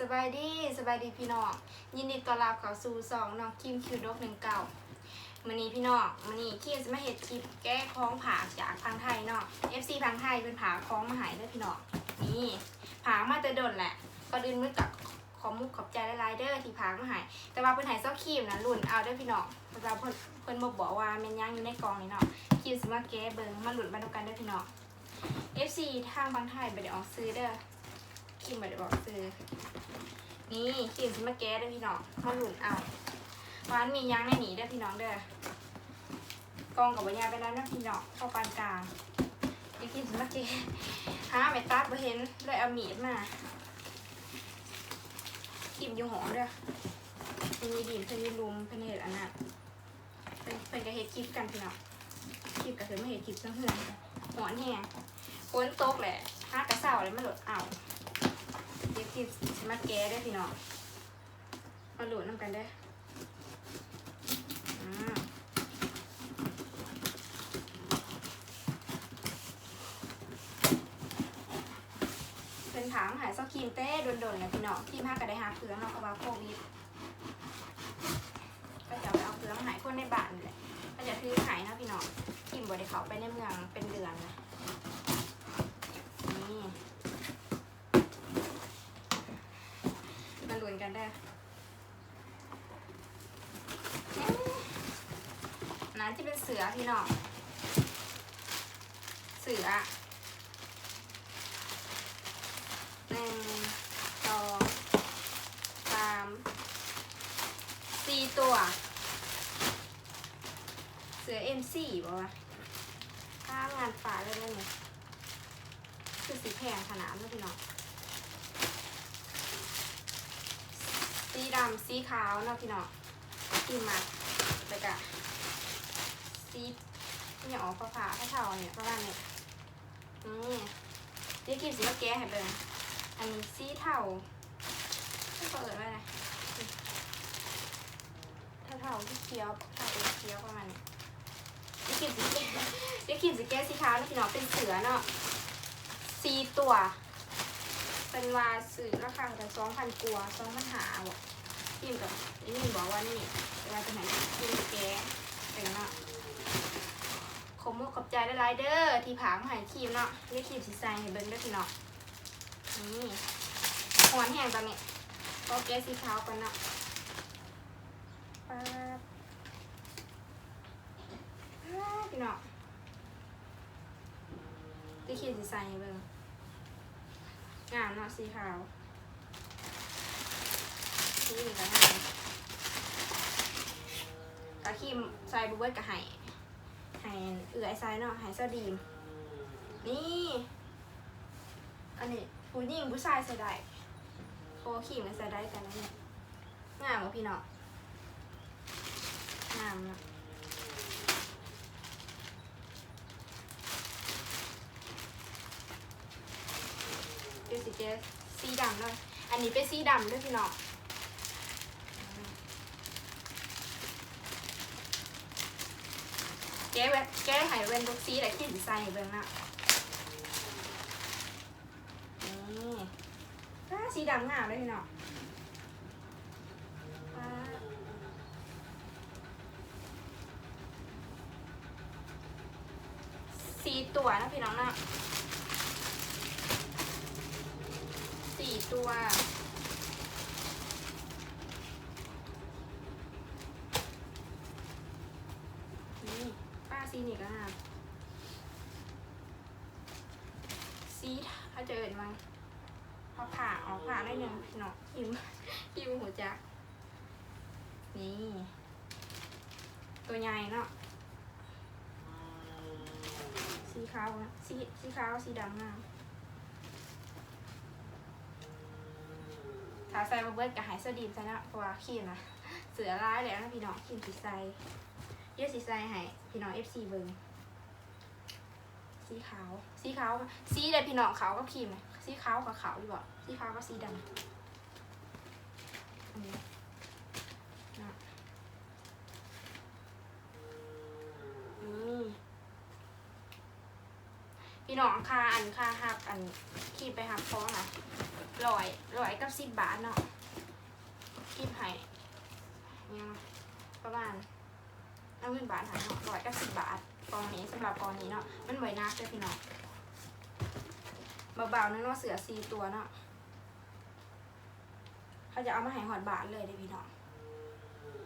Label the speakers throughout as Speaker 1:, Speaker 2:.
Speaker 1: สบายดีสบายดีพี่น้องยินดีต้อนรับเข้าสู่สองน้องคิมคิวดกหนึ่งเก่ามื้อนี้พี่น้องมื้อนี้คิมจะมาเฮ็ดคลิปแก้คล้องผาจากพังไทยเนาะ FC พังไทยเป็นผาคล้องมาหายเด้พี่น้องนี่ผามาแต่ดนแหละก็ดื่นมือกับขอมุกขอบใจหลายเด้อที่ผามาหายแต่ว่าเพิ่นให้ซอกครีมนะรุ่นเอาเด้พี่น้องเพราะว่าเพิ่นเพิ่นบอกบอกว่าม่นยังอยู่ในกองนี่เนาะคิมสิมาแก้เบิ่งมาหลุดมาดูกันเด้พี่น้อง FC ทางพังไทยบ่ได้ออกซื้อเด้อ คิมบ่ได้บอกซื้อ นี่ขีมสิมาแก้ด้อพี่น้องมาหลุนเอาร้านมียังในหนีเด้พี่น้องเด้อกองกับวิญญาไปแล้วนะพี่น้องเข้าปานกลางเดี๋ยวขีมสิมาแก้หาไม่ตัดบ่เห็นเลยเอามีดมาขีมอยู่หอมเด้อเป็นมีดีมเป็นมีลุมเป็นเห็ดอันนั้นเป็นเป็นกระเห็ดคลิปกันพี่น้องคลิปกับเธอไม่เห็ดคลิปทั้งเพื่อนหอนแห้งฝนตกแหละหากระเสาเลยไมันหลดเอา เดี๋ยวกินมาแก้ได้พี่น้องมาหลุดน้ำกันได้เป็นถามหายซอกครีมเต้โดนๆนะพี่น้องที่มากก็ได้หาเพื่อนเนาะเพราะว่าโควิดก็จะเอาเพื่อนมาใหายคนในบ้านนี่แหละก็จะซื้อหายเนาะพี่น้องครีมบริเขาไปในเมืองเป็นเดือนนะนี่ มาลุ้นกันได้อเอ๊ะอันจะเป็นเสือพี่น้อง เสือหนึ่งสองสามสี่ตัว เสือเอ็มสี่ป่าวะข้ามงานฝาเลยได้ไหมคือสีแพงขนาดนี้พี่น้อง สีดำสีขาวเนาะพี่น้องสีมัดแล้วก็สีนี่ออกฟ้าฟ้าเท่าเนี่ยประมาณนี้นี่เดี๋ยวกินสีมะแก้ให้เบิ่งอันนี้สีเทาไม่เปิดไว้นะเท่าๆที่เคี้ยวเท่าเอเคี้ยวประมาณนี้เดี๋ยวกินสีแก้เดี๋ยวกินสีแก้สีขาวเนาะพี่น้องเป็นเสือเนาะสีตัวเป็นวาสื่อราคาแต่สองพันกว่าสองพันหาบอก พิมกับนี่บอกว่านี่เวลาจะไหนพิมแกเป็นเนาะขมกขอบใจหลายๆเด้อที่ผางหายครีมเนาะเรียกครีมสีใสให้เบิ้งด้อพี่เนาะนี่หวานแห้งตอนนี้ก็แก้สีขาวกันเนาะป๊าบป๊าบพี่เนาะเรียกครีมสีใสให้เบิ้งงามเนาะสีขาว สีนี่ก็งามกะครีมใส่บุเบิร์ตกะไห้ไห้เอือไอไซเนาะไห้เสดีมนี่อันนี้ผู้หญิงผู้ชายใส่ได้โคครีมใส่ได้กันนะเนี่ยงามว่าพี่เนาะงามเนะเดี๋ยวสิเจสีดำเลยอันนี้เป็นสีดำด้วยพี่เนาะ แก้เวนแก้ไห้เวนทุกซีแต่ขี้สีใสเบิ่งนะนี่อ่าสีดำงามเลยพี่น้องอ่าสี่ตัวนะพี่น้องนะสี่ตัว นี่ป้า ซีนี่ก็งามซีถ้าเจอเห็นมั้งพอผ่าออกผ่าได้หนึ่งพี่น้องหิมหิมหัวจักนี่ ตัวใหญ่เนาะสีขาวสีสีขาวสีดำงามถ้าใส่มาเบิร์ดกับหายเสดีมใส่นะเพราะว่าขี้นะเสือร้ายแล้วนะพี่น้องขี้สีใสเยอะสีใสให้ พี่น้อง FC เบิงสีขาว สีขาว สีเลยพี่น้องขาวกับครีมสีขาวกับขาวอยู่บ่สีขาวกับสีดำอันนี้นะนี่พี่น้องค่าอันค่าหับอันครีมไปหับคอนะร้อยร้อยกับสิบบาทเนาะคิดให้ยังประมาณ เอาเงินบาทหาเนาะร้อยเกับสิบบาทกองนี้สำหรับกองนี้เนาะมันไหวนักเลยพี่น้องเบาๆนั่นเนาะเสือสี่ตัวเนาะเขาจะเอามาให้หอดบาทเลยเด้พี่น้อง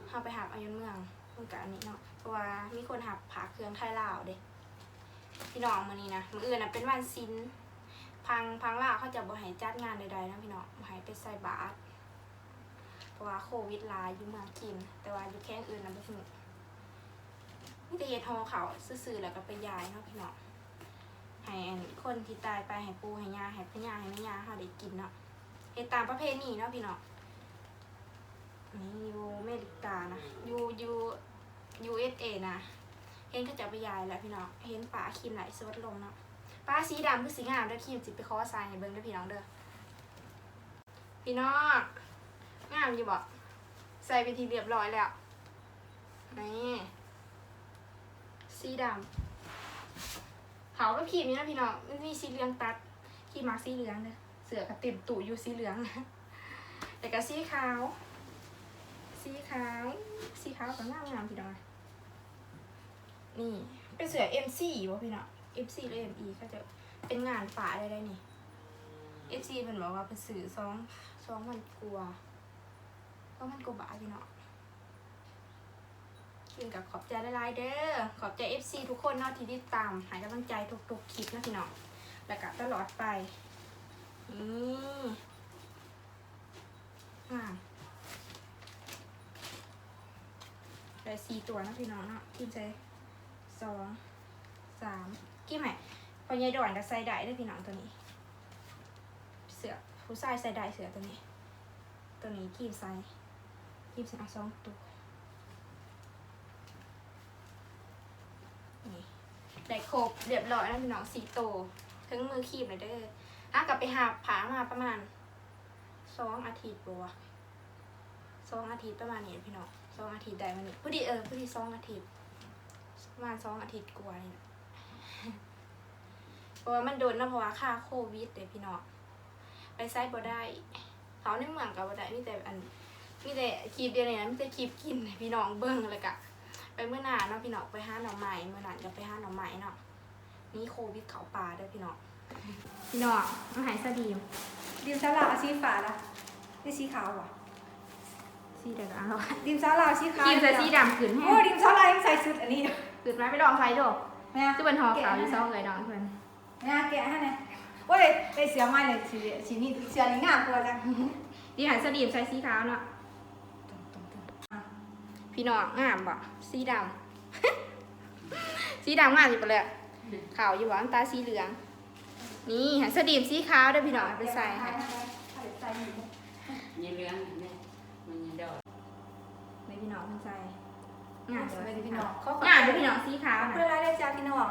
Speaker 1: เขาไปหักอายนเมืองเมืองกับอันนี้เนาะเพราะว่ามีคนหักผาเครื่องไทยลาวเด้พี่น้องมือนี้นะมืออื่นนะเป็นวันซินพังพังล่าเขาจะบ่ให้จัดงานใดๆนะพี่น้องบ่ให้ไปใส่บาตรเพราะว่าโควิดลายอยู่เมืองกิน แต่ว่าอยู่แค่อื่นนะบ่ถึง มีแต่เฮ็ดฮอเขาซื่อๆแล้วก็ไปย้ายเนาะพี่น้องให้คนที่ตายไปให้ปูให้ยาให้พ่อย่าให้แม่ยาเขาได้กินเนาะเฮ็ดตามประเพณีเนาะพี่น้องนี่อยู่อเมริกานะอยู่อยู่ USA นะเห็นเขาจะไปย้ายแล้วพี่น้องเห็นป่าคิมไหลสดลงเนาะป้าสีดำคือสีงามเด้อคิมจิไปขอทรายให้เบิ่งเด้อพี่น้องเด้อพี่น้องงามอยู่บ่ใส่ไปทีเรียบร้อยแล้วนี่ สีดำเขาก็ขีมนี่นะพี่น้องมันมีสีเหลืองตัดขีดมักสีเหลืองเด้อเสือก็เต็มตู่อยู่สีเหลืองนะแต่ก็สีขาว สีขาว สีขาวก็งามงามพี่น้องนี่เป็นเสือ MC บ่พี่น้อง FC หรือ ME ก็จะเป็นงานป่าได้ได้นี่ FC เพิ่นบอกว่าเป็นสื่อสองสองมันกลัวสองมันกลัวบาทพี่น้อง กินกับขอบใจลายเด้อ ขอบใจ FC ทุกคนเนาะที่ติดตามให้กำลังใจทุกๆคลิปนะพี่น้อง แล้วก็ตลอดไปนี่อ่าได้สี่ตัวนะพี่น้องเนาะกินใจสองสามกี่ไหมพอยายดอนกับใส่ได้ด้วยพี่น้องตัวนี้ เสือผู้ชายใส่ได้เสือตัวนี้ ตัวนี้กีบใส่กีบใส่เอาสองตัวนี่ ได้ครบเรียบร้อยแล้วพี่น้องสี่ตัวถึงมือคีบเลยเด้ออะกลับไปหาผามาประมาณสองอาทิตย์บัวสองอาทิตย์ประมาณนี้พี่น้องสองอาทิตย์ได้มันนี่พอดีเออพอดีสองอาทิตย์ประมาณสองอาทิตย์กว่านี่แหละเพราะว่ามันโดนนะเพราะว่าค่าโควิดเด้พี่น้องไปไซต์บ่ได้เขาในเมืองกับบ่ได้มีแต่อันมีแต่คลิปเดียวนี่นะมีแต่คลิปกินพี่น้องเบิ่งเลยกะ ไปเมื่อหนานเนาะพี่น้องไปหาหน่อไม้เมื่อหนานจะไปหาหน่อไม้เนาะนี่โควิดเขาป่าเด้อพี่น้องพี่น้องมาหายสดีม
Speaker 2: ดิมซาลาเอาสีฟ้าละนี่สีขาวอะ
Speaker 1: สีเดียวกันเอา
Speaker 2: ดิมซาลาเอาสีขาว
Speaker 1: ครีมใส่สีดำขืนให้
Speaker 2: โอ้ดิมซาลายังใส่ชุดอันนี้
Speaker 1: ขืนมาไปลองใส่ดู
Speaker 2: แม่
Speaker 1: จะเป็นหอขาวที่เศร้าเลยน้องเพื่อน
Speaker 2: แม่แกะให้เนี่ยโอ้ยได้เสือใหม่เลยสีสีนี้เสือนี้งามกว่าจัง
Speaker 1: ดีหายสดีมใส่สีขาวเนาะ พี่น้องงามบ่สีดำ สีดำงามอยู่ปะเลยขาวอยู่บ่น้ำตาสีเหลือง นี่หาสดีมสีขาวเด้อพี่น้องเอาไปใส่ให้
Speaker 2: ใส่อยู่
Speaker 3: ยี่เรื่องเนี่ยมันยังดอก
Speaker 1: ในพี่น้องเพิ่นใส่งาม
Speaker 2: ส
Speaker 1: เล
Speaker 2: วั
Speaker 1: ย
Speaker 2: สดีพี่น้องขอขอบ
Speaker 1: งามเด้อพี่น้องสีขาว
Speaker 2: เพื่อ
Speaker 1: นะ
Speaker 2: นรายได้จ้าพี่น้อง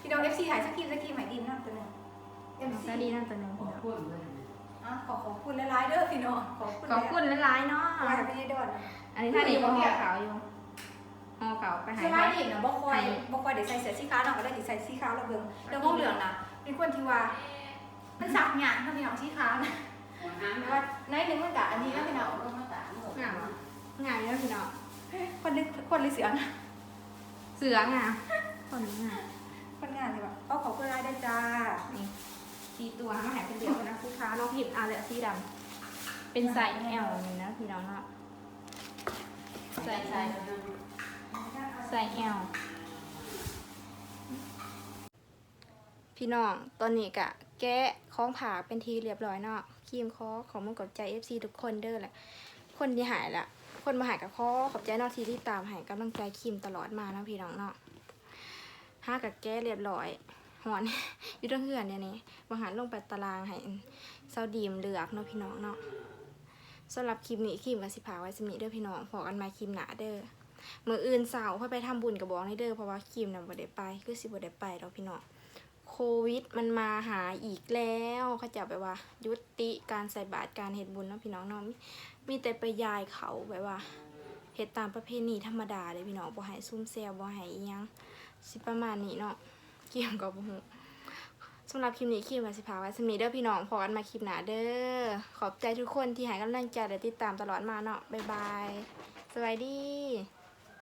Speaker 2: พี่น้อง FC หายสักทีสักทีใหม่ดิมนะตัวนึง
Speaker 1: สวัสดีนั่นตัวหนึง
Speaker 3: ขอ
Speaker 1: พี่น้อง
Speaker 3: พูดเลย
Speaker 2: อะขอขอบคุณหลายๆเด้อพี่น้องขอบคุณ
Speaker 1: ขอบคุณหลายๆเนาะ
Speaker 2: หลายๆไม่ได้ดอน
Speaker 1: อันนี้ถ้าดีก็ห่อขาวอยู่ห่อขาวไปหา
Speaker 2: ส
Speaker 1: ย
Speaker 2: บาย
Speaker 1: ไป
Speaker 2: ดีนะบ่คอยบ่คอยเดี๋ยวใส่เสื้อสีขาวเนาะก็ได้เดี๋ยวใส่สีขาวแล้วเบิ่งแล้ววงเหลืองนะเป็นคนที่ว่า มันสักหยางถ้าพี่น้องสีขาวนะ
Speaker 3: มาหา
Speaker 2: แต่
Speaker 3: มา
Speaker 2: ว่าในหนึ่งมันกะอันนี้นะพี่น้อง
Speaker 3: เอามาตามหมด
Speaker 1: งามบ่งามอยู่แล้วพี่น้อง
Speaker 2: คนลึกคนลึกเสือนะ
Speaker 1: เสืองามคนนี้งาม
Speaker 2: คนงานเลยแบบก็ขอบคุณรายได้จ้า
Speaker 1: นี่ สีตัวมาหายเป็นเดียวกันนะสีขาน้องพิมพ์อะเลยสีดำเป็นไซส์ L นี่นะพี่น้องเนาะ
Speaker 3: ใส่ใส่
Speaker 1: ใส่ L พี่น้องตอนนี้กะ แกะของผากเป็นทีเรียบร้อยเนาะครีมคอของมันกดใจ FC ทุกคนเด้อแหละ คนที่หายละ คนมาหายกับคอขอบใจนอกทีที่ตามหายกำลังใจครีมตลอดมานะพี่น้องเนาะห้ากับแก้เรียบร้อย หอนอยู่ตรงเหือนเนี่ยนี่บางหันลงไปตารางให้เซาดีมเลือกเนาะพี่น้องเนาะสำหรับคลิปนี้ครีมกับสิพาไว้สมีเด้อพี่น้องพอกันมาครีมหนาเด้อมืออื่นเสาร์ค่อยไปทำบุญกับบอกในเด้อเพราะว่าคิมน่ะบ่ได้ไปคือสิบ่ได้ไปดอกพี่น้องโควิดมันมาหาอีกแล้วเขาจะแบบว่า ยุติการใส่บาตรการเฮ็ดบุญเนาะพี่น้องเนาะมีมีแต่ไปยายเขาแบบว่าเฮ็ดตามประเพณีธรรมดาเลยพี่น้องบ่ให้ซุ่มแซวบ่ให้อีหยังสิประมาณนี้เนาะ เกี่ยงกับบ่ฮู้สำหรับคลิปนี้คลิปมาสิพาไว้สมีเด้อพี่น้องพอกันมาคลิปหนาเด้อขอบใจทุกคนที่ให้กำลังใจและติดตามตลอดมาเนาะบ๊ายบายสวัสดี